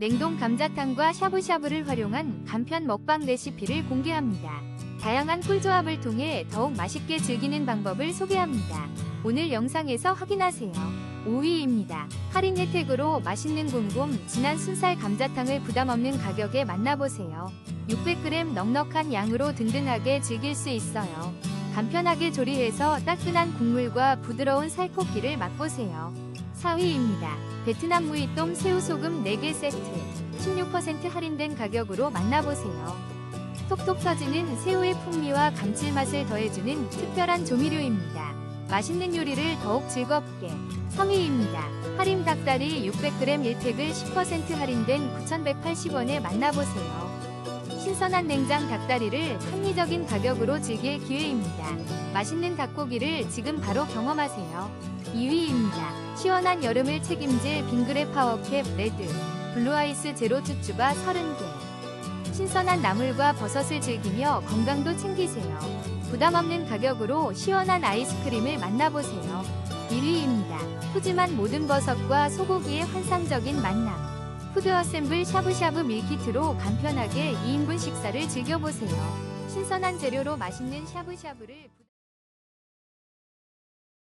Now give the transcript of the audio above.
냉동 감자탕과 샤브샤브를 활용한 간편 먹방 레시피를 공개합니다. 다양한 꿀조합을 통해 더욱 맛있게 즐기는 방법을 소개합니다. 오늘 영상에서 확인하세요. 5위입니다. 할인 혜택으로 맛있는 곰곰 진한 순살 감자탕을 부담 없는 가격에 만나보세요. 600g 넉넉한 양으로 든든하게 즐길 수 있어요. 간편하게 조리해서 따끈한 국물과 부드러운 살코기를 맛보세요. 4위입니다. 베트남 무이똠 새우소금 4개 세트 16% 할인된 가격으로 만나보세요. 톡톡 터지는 새우의 풍미와 감칠맛을 더해주는 특별한 조미료입니다. 맛있는 요리를 더욱 즐겁게 3위입니다. 할인 닭다리 600g 1팩을 10% 할인된 9,180원에 만나보세요. 신선한 냉장 닭다리를 합리적인 가격으로 즐길 기회입니다. 맛있는 닭고기를 지금 바로 경험하세요. 2위입니다. 시원한 여름을 책임질 빙그레 파워캡 레드 블루아이스 제로 쭈쭈바 30개 신선한 나물과 버섯을 즐기며 건강도 챙기세요. 부담 없는 가격으로 시원한 아이스크림을 만나보세요. 1위입니다. 푸짐한 모든 버섯과 소고기의 환상적인 만남. 푸드 어셈블 샤브샤브 밀키트로 간편하게 2인분 식사를 즐겨보세요. 신선한 재료로 맛있는 샤브샤브를